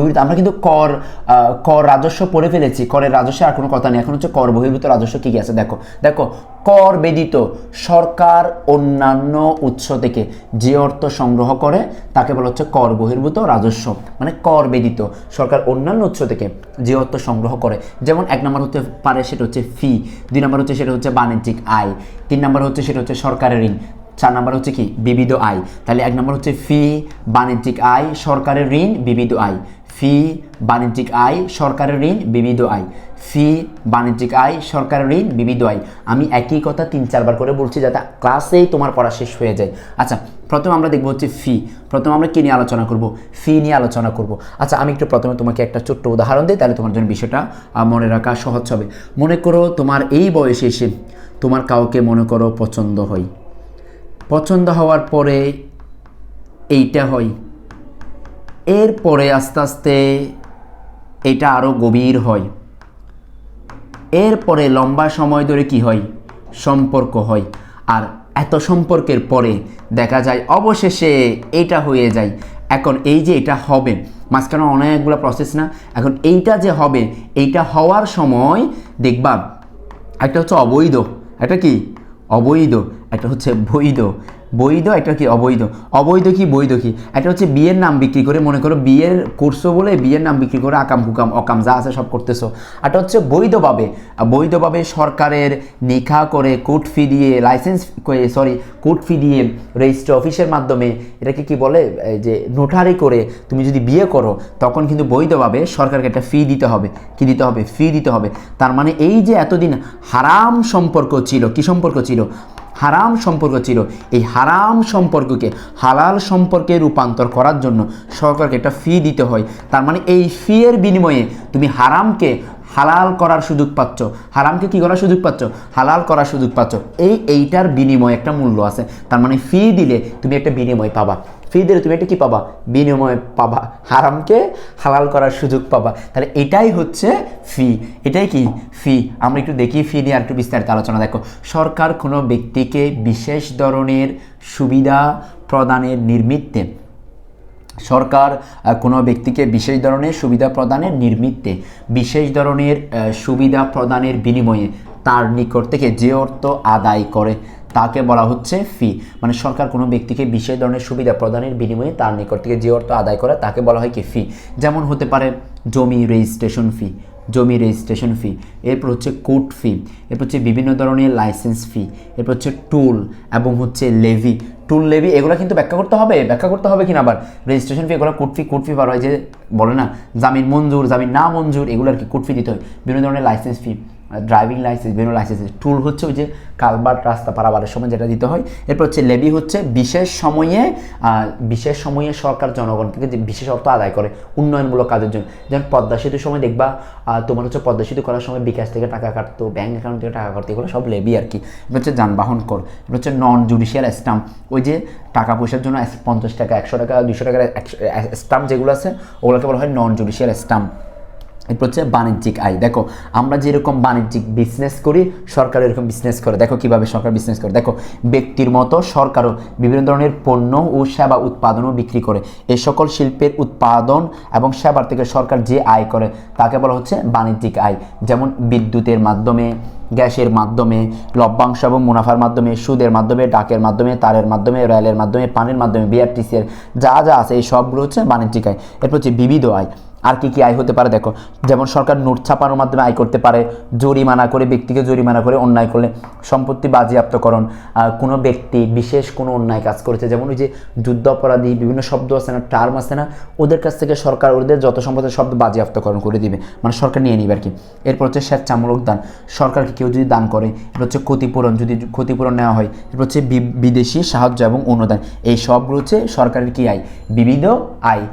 বহির্ভূত, আমরা কিন্তু কর কর রাজস্ব পড়ে ফেলেছি, করের রাজস্ব আর কোনো কথা নেই। এখন হচ্ছে কর, বহির্ভূত রাজস্ব কী কী আছে? দেখো দেখো, কর ব্যতীত সরকার অন্যান্য উৎস থেকে যে অর্থ সংগ্রহ করে, তাকে বলা হচ্ছে কর বহির্ভূত রাজস্ব। মানে কর ব্যতীত সরকার অন্যান্য উৎস থেকে যে অর্থ সংগ্রহ করে। যেমন এক নম্বর হতে পারে, সেটা হচ্ছে ফি দুই নম্বর হচ্ছে, সেটা হচ্ছে বাণিজ্যিক আয়, তিন নম্বর হচ্ছে, সেটা হচ্ছে সরকারের ঋণ। চার নম্বর হচ্ছে কি? বিবিধ আয়। তাহলে এক নম্বর হচ্ছে ফি, বাণিজ্যিক আয়, সরকারের ঋণ, বিবিধ আয়। ফি, বাণিজ্যিক আয়, সরকারের ঋণ, বিবিধ আয়। ফি, বাণিজ্যিক আয়, সরকারের ঋণ, বিবিধ আয়। আমি একই কথা তিন, চারবার করে বলছি যাতে ক্লাসেই তোমার পড়া শেষ হয়ে যায়। আচ্ছা প্রথমে আমরা দেখব হচ্ছে ফি। প্রথমে আমরা কী নিয়ে আলোচনা করব? ফি নিয়ে আলোচনা করব। আচ্ছা আমি একটু প্রথমে তোমাকে একটা ছোট্ট উদাহরণ দিই, তাহলে তোমার জন্য বিষয়টা মনে রাখা সহজ হবে। মনে করো তোমার এই বয়সে এসে তোমার কাউকে মনে করো পছন্দ হয়। পছন্দ হওয়ার পরে এইটা হয়। এরপরে আস্তে আস্তে এটা আরও গভীর হয়। এরপরে লম্বা সময় ধরে কি হয়? সম্পর্ক হয়। আর এত সম্পর্কের পরে দেখা যায় অবশেষে এটা হয়ে যায়। এখন এই যে এটা হবে, মাঝখানে অনেকগুলো প্রসেস না? এখন এইটা যে হবে, এইটা হওয়ার সময় দেখবা, একটা হচ্ছে অবৈধ, একটা কি? অবৈধ একটা হচ্ছে বৈধ। বৈধ একটা কি অবৈধ? অবৈধ কি বৈধ কি? একটা হচ্ছে বিয়ের নাম বিক্রি করে, মনে করো বিয়ের করছ বলে বিয়ের নাম বিক্রি করে আকাম কুকাম অকাম, যা আছে সব করতেছো। একটা হচ্ছে বৈধভাবে বৈধভাবে সরকারের নিখা করে কোর্ট ফি দিয়ে লাইসেন্স সরি কোর্ট ফি দিয়ে রেজিস্ট্রি অফিসের মাধ্যমে এটাকে কি বলে যে নোটারি করে তুমি যদি বিয়ে করো, তখন কিন্তু বৈধভাবে সরকারকে একটা ফি দিতে হবে। কি দিতে হবে? ফি দিতে হবে। তার মানে এই যে এতদিন হারাম সম্পর্ক ছিল, কি সম্পর্ক ছিল? হারাম সম্পর্ক ছিল। এই হারাম সম্পর্ককে হালাল সম্পর্কে রূপান্তর করার জন্য সরকারকে একটা ফি দিতে হয়। তার মানে এই ফি এর বিনিময়ে তুমি হারামকে হালাল করার সুযোগ পাচ্ছ। হারামকে কি করার সুযোগ পাচ্ছ? হালাল করার সুযোগ পাচ্ছ। এই এইটার বিনিময়ে একটা মূল্য আছে। তার মানে ফি দিলে তুমি একটা বিনিময় পাবা। ফি দিলে তুমি একটা কি পাবা? বিনিময় পাবা। হারামকে হালাল করার সুযোগ পাবা। তাহলে এটাই হচ্ছে ফি এটাই কি? ফি আমরা একটু দেখি ফি নিয়ে আর একটু বিস্তারিত আলোচনা। দেখো, সরকার কোনো ব্যক্তিকে বিশেষ ধরনের সুবিধা প্রদানের নির্মিত্তে সরকার কোনো ব্যক্তিকে বিশেষ ধরনের সুবিধা প্রদানের নির্মিত্তে বিশেষ ধরনের সুবিধা প্রদানের বিনিময়ে তার নিকট থেকে যে অর্থ আদায় করে, তাকে বলা হচ্ছে ফি মানে সরকার কোনো ব্যক্তিকে বিশেষ ধরনের সুবিধা প্রদানের বিনিময়ে তার নিকট থেকে যে অর্থ আদায় করে, তাকে বলা হয় কি ফি যেমন হতে পারে জমি রেজিস্ট্রেশন ফি জমি রেজিস্ট্রেশন ফি এরপর হচ্ছে কোর্ট ফি এরপর হচ্ছে বিভিন্ন ধরনের লাইসেন্স ফি এরপর হচ্ছে টুল এবং হচ্ছে লেভি টুল লেভি এগুলো কিন্তু ব্যাখ্যা করতে হবে, ব্যাখ্যা করতে হবে কিনা আবার? রেজিস্ট্রেশন ফি এগুলো কোর্ট ফি কোর্ট ফি বার হয় যে বলে না, জামিন মঞ্জুর, জামিন না মঞ্জুর এগুলো আর কি কোর্ট ফি দিতে হয়? বিভিন্ন ধরনের লাইসেন্স ফি ড্রাইভিং লাইসেন্স বিভিন্ন লাইসেন্স টুল হচ্ছে ওই যে কালবার্ট রাস্তা পারাবারের সময় যেটা দিতে হয়। এরপর হচ্ছে লেবি হচ্ছে বিশেষ সময়ে বিশেষ সময়ে সরকার জনগণ থেকে যে বিশেষ অর্থ আদায় করে উন্নয়নমূলক কাজের জন্য। যেমন পদ্মা সেতুর সময় দেখবা তোমার হচ্ছে পদ্মা সেতু করার সময় বিকাশ থেকে টাকা কাটতো ব্যাঙ্ক অ্যাকাউন্ট থেকে টাকা কাটতো, এগুলো সব লেবি আর কি। এটা হচ্ছে যানবাহন কর এটা হচ্ছে নন জুডিশিয়াল স্টাম্প ওই যে টাকা পয়সার জন্য পঞ্চাশ টাকা, একশো টাকা দুশো টাকার স্টাম্প যেগুলো আছে, ওগুলোকে বলা হয় নন জুডিশিয়াল স্টাম্প এরপর হচ্ছে বাণিজ্যিক আয়। দেখো, আমরা যেরকম বাণিজ্যিক বিজনেস করি সরকার এরকম বিজনেস করে। দেখো কীভাবে সরকার বিজনেস করে। দেখো, ব্যক্তির মতো সরকারও বিভিন্ন ধরনের পণ্য ও সেবা উৎপাদন ও বিক্রি করে। এই সকল শিল্পের উৎপাদন এবং সেবার থেকে সরকার যে আয় করে, তাকে বলা হচ্ছে বাণিজ্যিক আয়। যেমন বিদ্যুতের মাধ্যমে, গ্যাসের মাধ্যমে, লভ্যাংশ এবং মুনাফার মাধ্যমে, সুদের মাধ্যমে, ডাকের মাধ্যমে, তারের মাধ্যমে, রেলের মাধ্যমে, পানির মাধ্যমে বিআরটিসি এর যা যা আছে, এই সবগুলো হচ্ছে বাণিজ্যিক আয়। এরপর হচ্ছে বিবিধ আয়। আর কি কি আয় হতে পারে? দেখো, যেমন সরকার নোট ছাপানোর মাধ্যমে আয় করতে পারে, জরিমানা করে, ব্যক্তিকে জরিমানা করে অন্যায় করলে সম্পত্তি বাজেয়াপ্তকরণ কোনো ব্যক্তি, বিশেষ কোনো অন্যায় কাজ করেছে। যেমন ওই যে যুদ্ধ অপরাধী, বিভিন্ন শব্দ আছে না, টার্ম আছে না, ওদের কাছ থেকে সরকার ওদের যত সম্পদের শব্দ বাজেয়াপ্তকরণ করে দিবে মানে সরকার নিয়ে নিবে আর কি। এরপর হচ্ছে স্বেচ্ছামূলক দান, সরকারকে কেউ যদি দান করে, এরপর হচ্ছে ক্ষতিপূরণ, যদি ক্ষতিপূরণ নেওয়া হয়, এরপর হচ্ছে বিদেশি সাহায্য এবং অনুদান, এই সবগুলো হচ্ছে সরকারের কি আয়? বিবিধ আয়।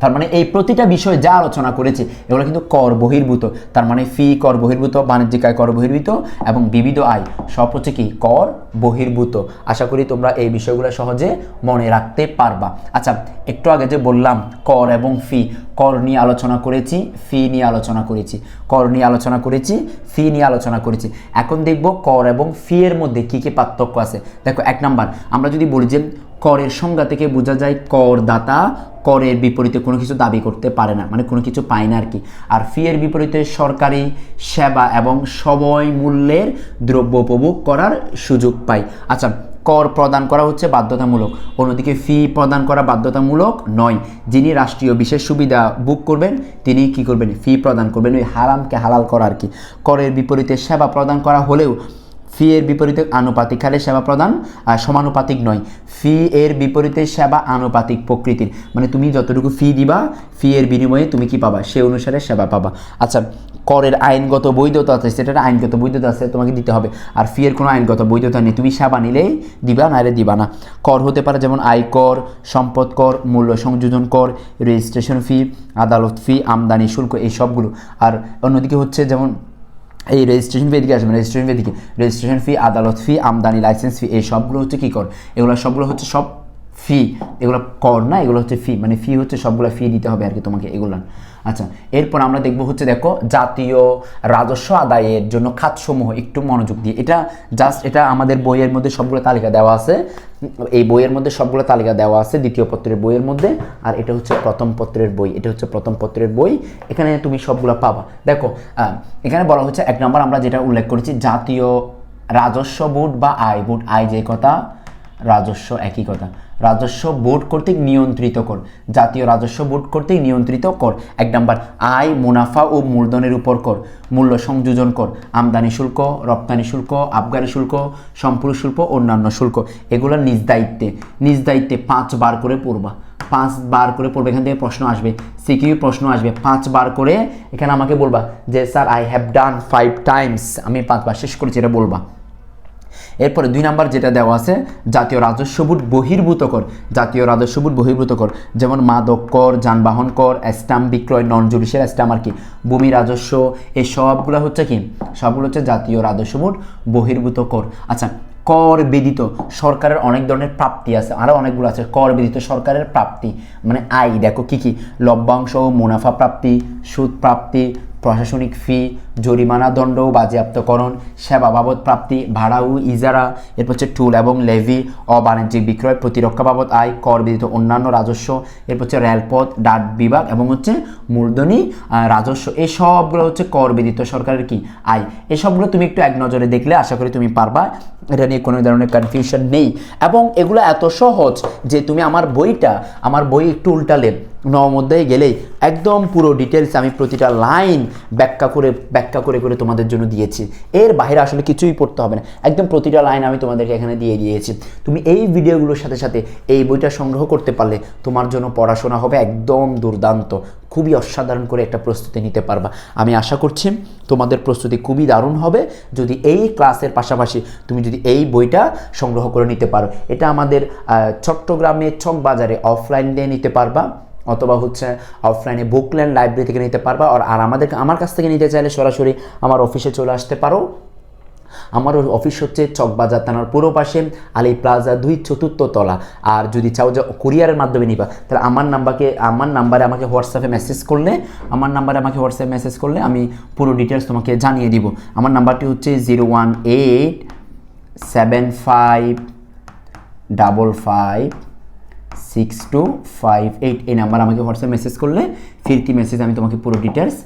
তার মানে এই প্রতিটা বিষয় যা আলোচনা করেছে, এগুলো কিন্তু কর বহির্ভূত। তার মানে ফি কর বহির্ভূত, বাণিজ্যিক আয় কর বহির্ভূত এবং বিবিধ আয়, সব হচ্ছে কি কর বহির্ভূত। আশা করি তোমরা এই বিষয়গুলো সহজে মনে রাখতে পারবা। আচ্ছা একটু আগে যে বললাম, কর এবং ফি কর নিয়ে আলোচনা করেছি, ফি নিয়ে আলোচনা করেছি। কর নিয়ে আলোচনা করেছি, ফি নিয়ে আলোচনা করেছি। এখন দেখব কর এবং ফি এর মধ্যে কী কী পার্থক্য আছে। দেখো, এক নাম্বার, আমরা যদি বলি যে করের সংজ্ঞা থেকে বোঝা যায় করদাতা করের বিপরীতে কোনো কিছু দাবি করতে পারে না মানে কোনো কিছু পায় না আর কি। আর ফি এর বিপরীতে সরকারি সেবা এবং সময় মূল্যের দ্রব্য উপভোগ করার সুযোগ পায়। আচ্ছা কর প্রদান করা হচ্ছে বাধ্যতামূলক। অন্যদিকে ফি প্রদান করা বাধ্যতামূলক নয়। যিনি রাষ্ট্রীয় বিশেষ সুবিধা বুক করবেন, তিনি কি করবেন? ফি প্রদান করবেন। ওই হারামকে হালাল করা আর কি। করের বিপরীতে সেবা প্রদান করা হলেও ফি এর বিপরীতে আনুপাতিক হারে সেবা প্রদান সমানুপাতিক নয়। ফি এর বিপরীতে সেবা আনুপাতিক প্রকৃতির। মানে তুমি যতটুকু ফি দিবা, ফি এর বিনিময়ে তুমি কি পাবা? সে অনুসারে সেবা পাবা। আচ্ছা করের আইনগত বৈধতা আছে, সেটার আইনগত বৈধতা আছে, তোমাকে দিতে হবে। আর ফি এর কোনো আইনগত বৈধতা নেই, তুমি সেবা নিলেই দিবা নাহলে দিবা না। কর হতে পারে যেমন আয়কর সম্পদ কর, মূল্য সংযোজন কর, রেজিস্ট্রেশন ফি, আদালত ফি, আমদানি, শুল্ক, এই সবগুলো। আর অন্যদিকে হচ্ছে যেমন এই রেজিস্ট্রেশন ফি এদিকে আসবে রেজিস্ট্রেশন ফি এদিকে রেজিস্ট্রেশন ফি আদালত ফি আমদানি লাইসেন্স ফি এই সবগুলো হচ্ছে কী কর? এগুলো সবগুলো হচ্ছে সব ফি এগুলো কর না, এগুলো হচ্ছে ফি মানে ফি হচ্ছে সবগুলো ফি দিতে হবে আর কি তোমাকে এগুলো। আচ্ছা এরপর আমরা দেখব হচ্ছে দেখো জাতীয় রাজস্ব আদায়ের জন্য খাতসমূহ, একটু মনোযোগ দিয়ে। এটা জাস্ট এটা আমাদের বইয়ের মধ্যে সবগুলো তালিকা দেওয়া আছে। এই বইয়ের মধ্যে সবগুলো তালিকা দেওয়া আছে, দ্বিতীয় পত্রের বইয়ের মধ্যে। আর এটা হচ্ছে প্রথম পত্রের বই, এটা হচ্ছে প্রথম পত্রের বই। এখানে তুমি সবগুলো পাবা। দেখো এখানে বলা হচ্ছে এক নম্বর আমরা যেটা উল্লেখ করেছি, জাতীয় রাজস্ব বোর্ড বা আয় বোর্ড। আয় যে কথা, রাজস্ব একই কথা। রাজস্ব বোর্ড কর্তৃক নিয়ন্ত্রিত কর। জাতীয় রাজস্ব বোর্ড কর্তৃক নিয়ন্ত্রিত কর। এক নাম্বার, আয়, মুনাফা ও মূলধনের উপর কর। মূল্য সংযোজন কর। আমদানি শুল্ক, রপ্তানি শুল্ক, আবগারি শুল্ক, সম্পূর্ণ শুল্ক, অন্যান্য শুল্ক। এগুলো নিজ দায়িত্বে। নিজ দায়িত্বে পাঁচবার করে পড়বা। পাঁচ বার করে পড়বে, এখান থেকে প্রশ্ন আসবে। সিকিউ প্রশ্ন আসবে। পাঁচ বার করে এখানে আমাকে বলবা যে, sir I have done five times আমি পাঁচবার শেষ করেছি, এটা বলবা। এরপরে দুই নাম্বার যেটা দেওয়া আছে, জাতীয় রাজস্ব বোর্ড বহির্ভূত কর, জাতীয় রাজস্ব বোর্ড বহির্ভূত কর। যেমন মাদক কর, যানবাহন কর, স্ট্যাম্প বিক্রয় নন জুডিশিয়াল স্ট্যাম্প আর কি। ভূমি রাজস্ব, এই সবগুলো হচ্ছে কি? সবগুলো হচ্ছে জাতীয় রাজস্ব বোর্ড বহির্ভূত কর। আচ্ছা কর বিদিত সরকারের অনেক ধরনের প্রাপ্তি আছে আরও অনেকগুলো আছে। কর বিদিত সরকারের প্রাপ্তি মানে আয়, দেখো কি কি? লভ্যাংশ, মুনাফা প্রাপ্তি, সুদ প্রাপ্তি প্রশাসনিক ফি জরিমানা দণ্ড বাজেয়াপ্তকরণ, সেবা বাবদ প্রাপ্তি, ভাড়া ও ইজারা, এরপর হচ্ছে টুল এবং লেভি অবাণিজ্যিক বিক্রয়, প্রতিরক্ষা বাবদ আয়, কর বিদিত অন্যান্য রাজস্ব, এরপর হচ্ছে রেলপথ, ডাক বিভাগ এবং হচ্ছে মূলধনী রাজস্ব। এই সবগুলো হচ্ছে কর বিদিত সরকারের কি? আয়। এসবগুলো তুমি একটু এক নজরে দেখলে আশা করি তুমি পারবা। এটা নিয়ে কোনো ধরনের কনফিউশন নেই। এবং এগুলো এত সহজ যে তুমি আমার বইটা, আমার বই একটু উল্টালে নবমধ্যায়ে গেলেই একদম পুরো ডিটেলস আমি প্রতিটা লাইন ব্যাখ্যা করে ব্যাখ্যা করে করে তোমাদের জন্য দিয়েছি। এর বাইরে আসলে কিছুই পড়তে হবে না। একদম প্রতিটা লাইন আমি তোমাদেরকে এখানে দিয়ে দিয়েছি। তুমি এই ভিডিওগুলোর সাথে সাথে এই বইটা সংগ্রহ করতে পারলে তোমার জন্য পড়াশোনা হবে একদম দুর্দান্ত। খুবই অসাধারণ করে একটা প্রস্তুতি নিতে পারবা। আমি আশা করছি তোমাদের প্রস্তুতি খুবই দারুণ হবে। যদি এই ক্লাসের পাশাপাশি তুমি যদি এই বইটা সংগ্রহ করে নিতে পারো, এটা আমাদের চট্টগ্রামে চক বাজারে অফলাইন দিয়ে নিতে পারবা, অথবা হচ্ছে অফলাইনে বুকল্যান্ড লাইব্রেরি থেকে নিতে পারবা, আর আমাদের আমার কাছ থেকে নিতে চাইলে সরাসরি আমার অফিসে চলে আসতে পারো। আমার অফিস হচ্ছে চকবাজার থানার পুরো পাশে, আলি প্লাজা দুই চতুর্থ তলা। আর যদি চাও যে কুরিয়ারের মাধ্যমে নিবা, তাহলে আমার নাম্বারকে, আমার নাম্বারে আমাকে হোয়াটসঅ্যাপে মেসেজ করলে, আমার নাম্বারে আমাকে হোয়াটসঅ্যাপে মেসেজ করলে আমি পুরো ডিটেলস তোমাকে জানিয়ে দিব। আমার নাম্বারটি হচ্ছে zero one eight seven five double five six two five eight এই নাম্বার আমাকে হোয়াটসঅ্যাপ মেসেজ করলে, ফিরতি মেসেজ আমি তোমাকে পুরো ডিটেলস